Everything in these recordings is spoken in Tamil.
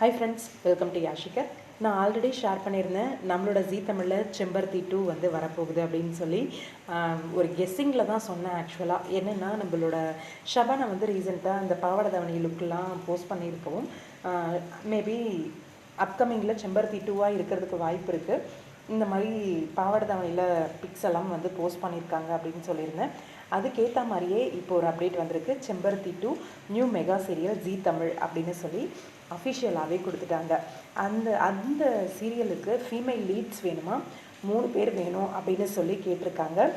ஹாய் ஃப்ரெண்ட்ஸ் வெல்கம் டு யாஷிகர் நான் ஆல்ரெடி ஷேர் பண்ணியிருந்தேன். நம்மளோட ஜீ தமிழில் செம்பருத்தி டூ வந்து வரப்போகுது அப்படின்னு சொல்லி. ஒரு கெஸ்ஸிங்கில் தான் சொன்னேன் ஆக்சுவலாக என்னென்னா நம்மளோட ஷபானா வந்து ரீசெண்டாக அந்த பாவாடை தவணி லுக்கெலாம் போஸ்ட் பண்ணியிருக்கவும் மேபி அப்கமிங்கில் செம்பருத்தி டூவாக இருக்கிறதுக்கு வாய்ப்பு இருக்குது இந்த மாதிரி பாவாடை தாவணியில் பிக்ஸ் எல்லாம் வந்து போஸ்ட் பண்ணியிருக்காங்க அப்படின்னு சொல்லியிருந்தேன். அதுக்கேற்ற மாதிரியே இப்போ ஒரு அப்டேட் வந்திருக்கு. Sembaruthi two new mega serial Zee Tamil அப்படின்னு சொல்லி அஃபிஷியலாகவே கொடுத்துட்டாங்க. அந்த அந்த சீரியலுக்கு ஃபீமேல் லீட்ஸ் வேணுமா? மூணு பேர் வேணும் அப்படின்னு சொல்லி கேட்டிருக்காங்க.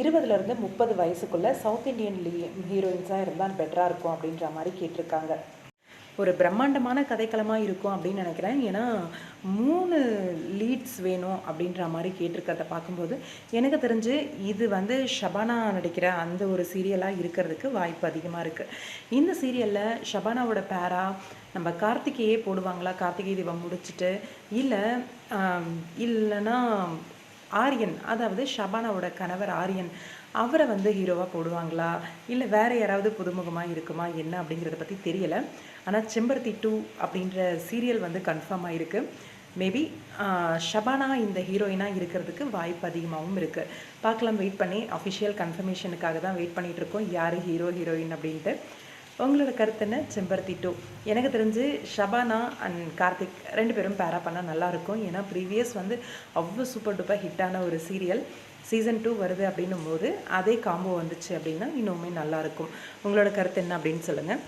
இருபதுலேருந்து முப்பது வயசுக்குள்ளே சவுத் இந்தியன் லீ ஹீரோயின்ஸாக இருந்தால் பெட்டராக இருக்கும் அப்படின்ற மாதிரி கேட்டிருக்காங்க. ஒரு பிரம்மாண்டமான கதைக்களமாக இருக்கும் அப்படின்னு நினைக்கிறேன். ஏன்னா மூணு லீட்ஸ் வேணும் அப்படின்ற மாதிரி கேட்டிருக்கிறத பார்க்கும்போது எனக்கு தெரிஞ்சு இது வந்து ஷபானா நடிக்கிற அந்த ஒரு சீரியலாக இருக்கிறதுக்கு வாய்ப்பு அதிகமாக இருக்குது இந்த சீரியலில் ஷபானாவோட பேரா நம்ம கார்த்திகேயே போடுவாங்களா? கார்த்திகை தீபம் முடிச்சுட்டு இல்லை இல்லைன்னா ஆரியன் அதாவது ஷபானாவோட கணவர் ஆரியன் அவரை வந்து ஹீரோவாக போடுவாங்களா? இல்லை வேறு யாராவது புதுமுகமாக இருக்குமா? என்ன அப்படிங்கிறத பற்றி தெரியலை. ஆனால் செம்பருத்தி டூ அப்படின்ற சீரியல் வந்து கன்ஃபார்ம் ஆகிருக்கு மேபி ஷபானா இந்த ஹீரோயினாக இருக்கிறதுக்கு வாய்ப்பு அதிகமாகவும் இருக்குது பார்க்கலாம் வெயிட் பண்ணி. அஃபிஷியல் கன்ஃபர்மேஷனுக்காக தான் வெயிட் பண்ணிகிட்டு இருக்கோம். யார் ஹீரோ ஹீரோயின் அப்படின்ட்டு. உங்களோட கருத்து என்ன? செம்பருத்தி டூ எனக்கு தெரிஞ்சு ஷபானா அண்ட் கார்த்திக் ரெண்டு பேரும் பேரா பண்ணால் நல்லாயிருக்கும் ஏன்னா ப்ரீவியஸ் வந்து அவ்வளோ சூப்பர் டூப்பர் ஹிட்டான ஒரு சீரியல் சீசன் டூ வருது அப்படின்னும் போது அதே காம்போ வந்துச்சு அப்படின்னா இன்னுமே நல்லாயிருக்கும் உங்களோட கருத்து என்ன அப்படின்னு சொல்லுங்கள்